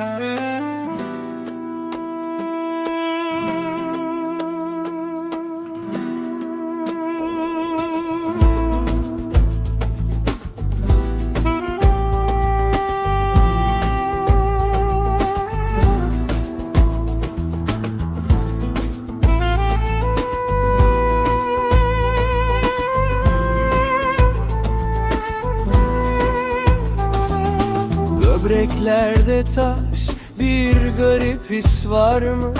Música Böbreklerde taş bir garip his var mı?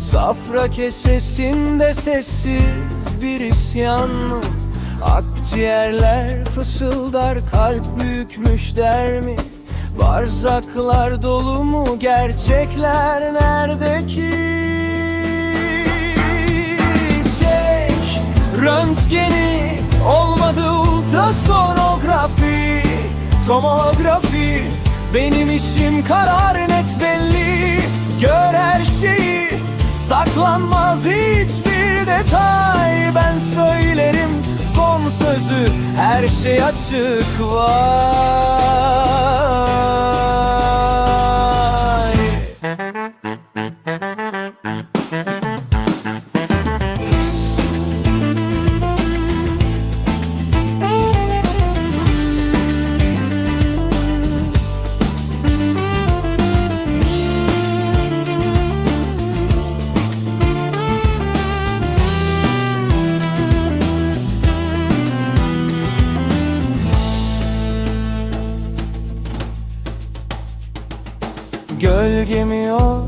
Safra kesesinde sessiz bir isyan mı? Akciğerler fısıldar kalp büyükmüş der mi? Barzaklar dolu mu gerçekler nerede ki? Çek röntgeni olmadı ultrasonografi Tomografi benim işim karar net belli. Gör her şeyi saklanmaz hiçbir detay. Ben söylerim son sözü her şey açık vay Gölgemi o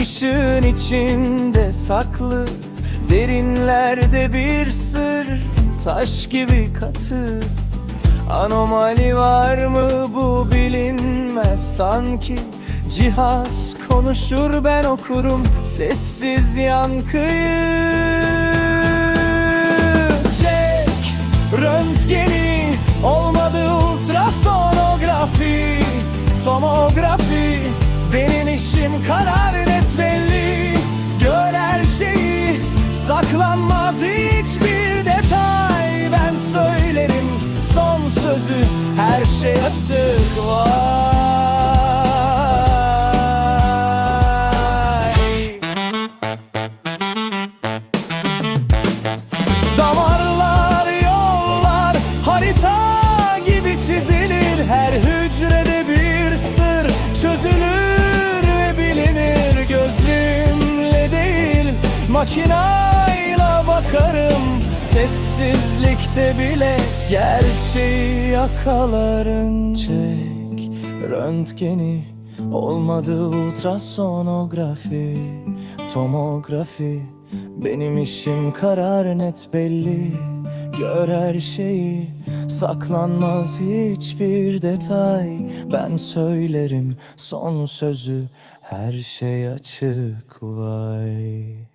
ışığın içinde saklı. Derinlerde bir sır taş gibi katı. Anomali var mı bu bilinmez sanki. Cihaz konuşur ben okurum sessiz yankıyı şey açık vay. Damarlar, yollar, harita gibi çizilir. Her hücrede bir sır çözülür ve bilinir. Gözlüğümle değil, makinayla bakarım Sessizlikte bile gerçeği yakalarım. Çek röntgeni. Olmadı ultrasonografi, tomografi. Benim işim karar net belli. Gör her şeyi Saklanmaz hiçbir detay. Ben söylerim son sözü Her şey açık vay